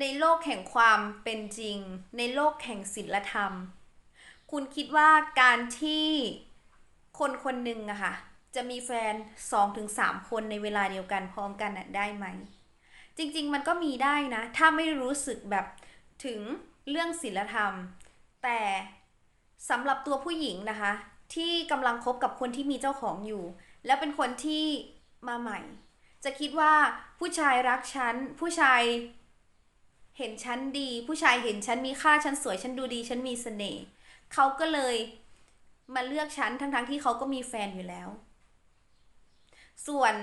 ในโลกแห่งความเป็นจริง ในโลกแห่งศีลธรรม คุณคิดว่าการที่คนคนหนึ่งอะค่ะ จะมีแฟน 2-3 คนในเวลาเดียวกันพร้อมกันน่ะได้ไหม จริงๆมันก็มีได้นะ ถ้าไม่รู้สึกแบบถึงเรื่องศีลธรรม แต่สำหรับตัวผู้หญิงนะคะ ที่กำลังคบกับคนที่มีเจ้าของอยู่ แล้วเป็นคนที่มาใหม่ จะคิดว่าผู้ชายรักฉัน ผู้ชาย เห็นฉันดี ผู้ชายเห็นฉันมีค่าฉันสวยฉันดูดีฉันมีเสน่ห์เขาก็เลยมาเลือกฉันทั้งๆที่เขาก็มีแฟนอยู่แล้ว ส่วน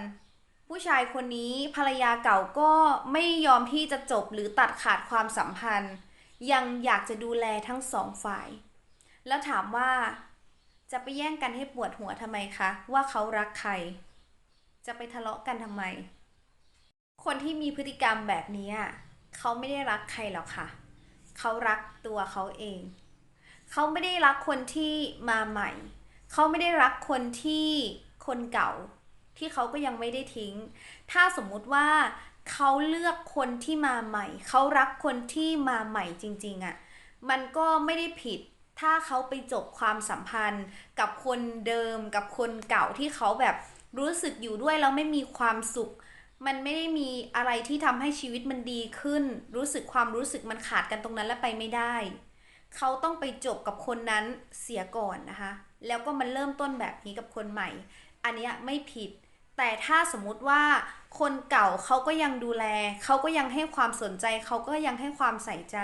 ผู้ชายคนนี้ภรรยาเก่าก็ไม่ยอมที่จะจบหรือตัดขาดความสัมพันธ์ ยังอยากจะดูแลทั้งสองฝ่าย แล้วถามว่าจะไปแย่งกันให้ปวดหัวทำไมคะ ว่าเขารักใคร จะไปทะเลาะกันทำไม คนที่มีพฤติกรรมแบบนี้ เขาไม่ได้รักใครหรอกค่ะ เขารักตัวเขาเอง เขาไม่ได้รักคนที่มาใหม่ เขาไม่ได้รักคนที่คนเก่า ที่เขาก็ยังไม่ได้ทิ้ง ถ้าสมมุติว่าเขาเลือกคนที่มาใหม่ เขารักคนที่มาใหม่จริงๆอะ่ะ มันก็ไม่ได้ผิด ถ้าเขาไปจบความสัมพันธ์กับคนเดิมกับคนเก่าที่เขาแบบรู้สึกอยู่ด้วยแล้วไม่มีความสุข มันไม่ได้มีอะไรที่ทำให้ชีวิตมันดีขึ้น รู้สึกความรู้สึกมันขาดกันตรงนั้นและไปไม่ได้ เขาต้องไปจบกับคนนั้นเสียก่อนนะคะ แล้วก็มาเริ่มต้นแบบนี้กับคนใหม่ อันนี้ไม่ผิด แต่ถ้าสมมุติว่าคนเก่าเขาก็ยังดูแล เขาก็ยังให้ความสนใจ เขาก็ยังให้ความใส่ใจ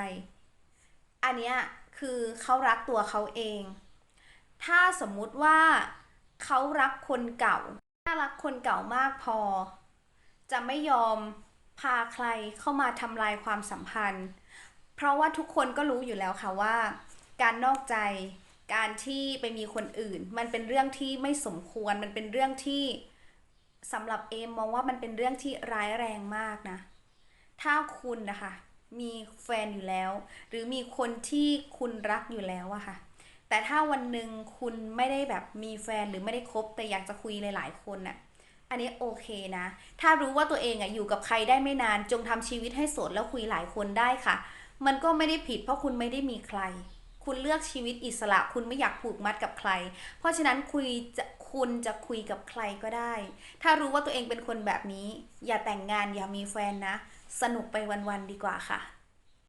อันนี้คือเขารักตัวเขาเอง ถ้าสมมุติว่าเขารักคนเก่า ถ้ารักคนเก่ามากพอ จะไม่ยอมพาใครเข้ามาทำลายความสัมพันธ์ เพราะว่าทุกคนก็รู้อยู่แล้วค่ะว่า การนอกใจ การที่ไปมีคนอื่น มันเป็นเรื่องที่ไม่สมควร มันเป็นเรื่องที่สำหรับเอมมองว่ามันเป็นเรื่องที่ร้ายแรงมากนะ ถ้าคุณนะคะมีแฟนอยู่แล้ว หรือมีคนที่คุณรักอยู่แล้วอะค่ะ แต่ถ้าวันหนึ่งคุณไม่ได้แบบมีแฟนหรือไม่ได้คบแต่อยากจะคุยหลาย ๆ คนน่ะ อันนี้โอเคนะ ถ้ารู้ว่าตัวเองอะอยู่กับใครได้ไม่นาน จงทำชีวิตให้โสดแล้วคุยหลายคนได้ค่ะ มันก็ไม่ได้ผิดเพราะคุณไม่ได้มีใคร คุณเลือกชีวิตอิสระ คุณไม่อยากผูกมัดกับใคร เพราะฉะนั้นคุยจะคุณจะคุยกับใครก็ได้ ถ้ารู้ว่าตัวเองเป็นคนแบบนี้ อย่าแต่งงานอย่ามีแฟนนะ สนุกไปวันๆดีกว่าค่ะ